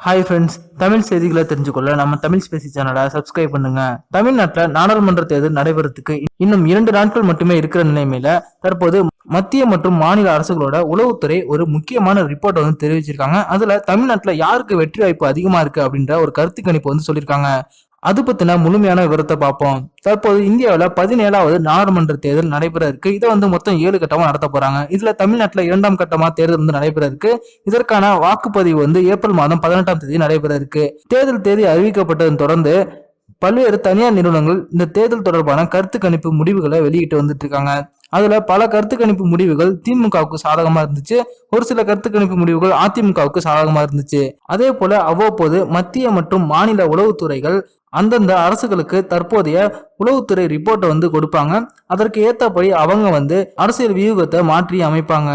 Hi friends Tamil செய்திகளை தெரிஞ்சுக்கொள்ள நம்ம Tamil Spacey சேனலை சப்ஸ்கிரைப் பண்ணுங்க. தமிழ்நாட்டில் நாடாளுமன்ற தேர்தல் நடைபெறத்துக்கு இன்னும் இரண்டு நாட்கள் மட்டுமே இருக்கிற நிலைமையில தற்போது மத்திய மற்றும் மாநில அரசுகளோட உளவுத்துறை ஒரு முக்கியமான ரிப்போர்ட் வந்து தெரிவிச்சிருக்காங்க. அதுல தமிழ்நாட்டில் யாருக்கு வெற்றி வாய்ப்பு அதிகமா இருக்கு அப்படின்ற ஒரு கருத்து கணிப்பு வந்து சொல்லியிருக்காங்க. அது பத்தின முழுமையான விவரத்தை பார்ப்போம். தற்போது இந்தியாவில் பதினேழாவது நாடாளுமன்ற தேர்தல் நடைபெற இருக்கு. இதை வந்து மொத்தம் ஏழு கட்டமா நடத்த போறாங்க. இதுல தமிழ்நாட்டில் இரண்டாம் கட்டமா தேர்தல் வந்து நடைபெற இருக்கு. இதற்கான வாக்குப்பதிவு வந்து ஏப்ரல் மாதம் பதினெட்டாம் தேதி நடைபெற இருக்கு. தேர்தல் தேதி அறிவிக்கப்பட்டதன் தொடர்ந்து பல்வேறு தனியார் நிறுவனங்கள் இந்த தேர்தல் தொடர்பான கருத்து கணிப்பு முடிவுகளை வெளியிட்டு வந்துட்டு இருக்காங்க அதுல பல கருத்து கணிப்பு முடிவுகள் திமுகவுக்கு சாதகமா இருந்துச்சு. ஒரு சில கருத்து கணிப்பு முடிவுகள் அதிமுகவுக்கு சாதகமா இருந்துச்சு. அதே போல அவ்வப்போது மத்திய மற்றும் மாநில உளவுத்துறைகள் அந்தந்த அரசுகளுக்கு தற்போதைய உளவுத்துறை ரிப்போர்ட்டை வந்து கொடுப்பாங்க. அதற்கு ஏற்றபடி அவங்க வந்து அரசியல் வியூகத்தை மாற்றி அமைப்பாங்க.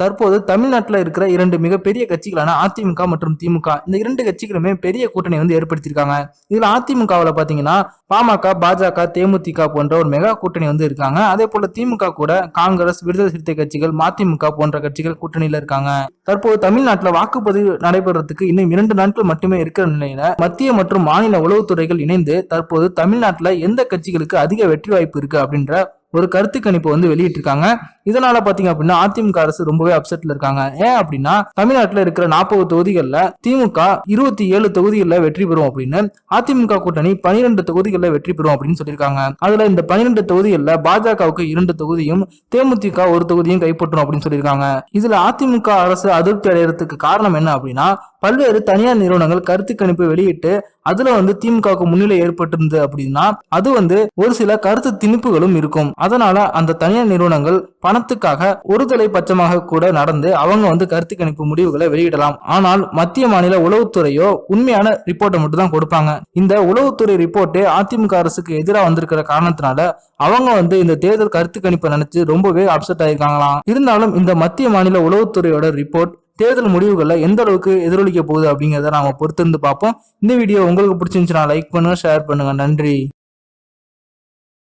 தற்போது தமிழ்நாட்டில் இருக்கிற இரண்டு மிகப்பெரிய கட்சிகளான அதிமுக மற்றும் திமுக. இந்த இரண்டு கட்சிகளுமே பெரிய கூட்டணி வந்து ஏற்படுத்தியிருக்காங்க. இதில் அதிமுகவில் பார்த்தீங்கன்னா பாமக பாஜக தேமுதிக போன்ற ஒரு மெகா கூட்டணி வந்து இருக்காங்க. அதே போல திமுக கூட காங்கிரஸ் விடுதலை சிறுத்தை கட்சிகள் மதிமுக போன்ற கட்சிகள் கூட்டணியில் இருக்காங்க. தற்போது தமிழ்நாட்டில் வாக்குப்பதிவு நடைபெறதுக்கு இன்னும் இரண்டு நாட்கள் மட்டுமே இருக்கிற நிலையில மத்திய மற்றும் மாநில உளவுத்துறைகள் இணைந்து தற்போது தமிழ்நாட்டில் எந்த கட்சிகளுக்கு அதிக வெற்றி வாய்ப்பு இருக்கு அப்படின்ற ஒரு கருத்து கணிப்பு வந்து வெளியிட்டிருக்காங்க. இதனால பாத்தீங்க அப்படின்னா அதிமுக அரசு ரொம்பவே அப்செட்ல இருக்காங்க. ஏன் அப்படின்னா தமிழ்நாட்டில் இருக்கிற நாற்பது தொகுதிகளில் திமுக இருபத்தி ஏழு தொகுதிகளில் வெற்றி பெறும் அப்படின்னு அதிமுக கூட்டணி பனிரெண்டு தொகுதிகளில் வெற்றி பெறும் அப்படின்னு சொல்லியிருக்காங்க. அதுல இந்த பனிரெண்டு தொகுதிகளில் பாஜகவுக்கு இரண்டு தொகுதியும் தேமுதிக ஒரு தொகுதியும் கைப்பற்றும் அப்படின்னு சொல்லியிருக்காங்க. இதுல அதிமுக அரசு அதிருப்தி அடைகிறதுக்கு காரணம் என்ன அப்படின்னா பல்வேறு தனியார் நிறுவனங்கள் கருத்து கணிப்பு வெளியிட்டு அதுல வந்து திமுகவுக்கு முன்னிலை ஏற்பட்டிருந்தது அப்படின்னா அது வந்து ஒரு சில கருத்து திணிப்புகளும் இருக்கும். அதனால அந்த தனியார் நிறுவனங்கள் பண பணத்துக்காக ஒருதலை பட்சமாக கூட நடந்து அவங்க வந்து கருத்து கணிப்பு முடிவுகளை வெளியிடலாம். ஆனால் மத்திய மாநில உளவுத்துறையோ உண்மையான ரிப்போர்ட்டை மட்டும் தான் கொடுப்பாங்க. இந்த உளவுத்துறை ரிப்போர்ட்டே அதிமுக அரசுக்கு எதிராக வந்திருக்கிற காரணத்தினால அவங்க வந்து இந்த தேர்தல் கருத்து கணிப்பை நினைச்சு ரொம்பவே அப்செட் ஆயிருக்காங்களாம். இருந்தாலும் இந்த மத்திய மாநில உளவுத்துறையோட ரிப்போர்ட் தேர்தல் முடிவுகளில் எந்த அளவுக்கு எதிரொலிக்க போகுது அப்படிங்கிறத நாம பொறுத்திருந்து பார்ப்போம். இந்த வீடியோ உங்களுக்கு பிடிச்சிருந்துச்சுன்னா லைக் பண்ணுங்க ஷேர் பண்ணுங்க. நன்றி.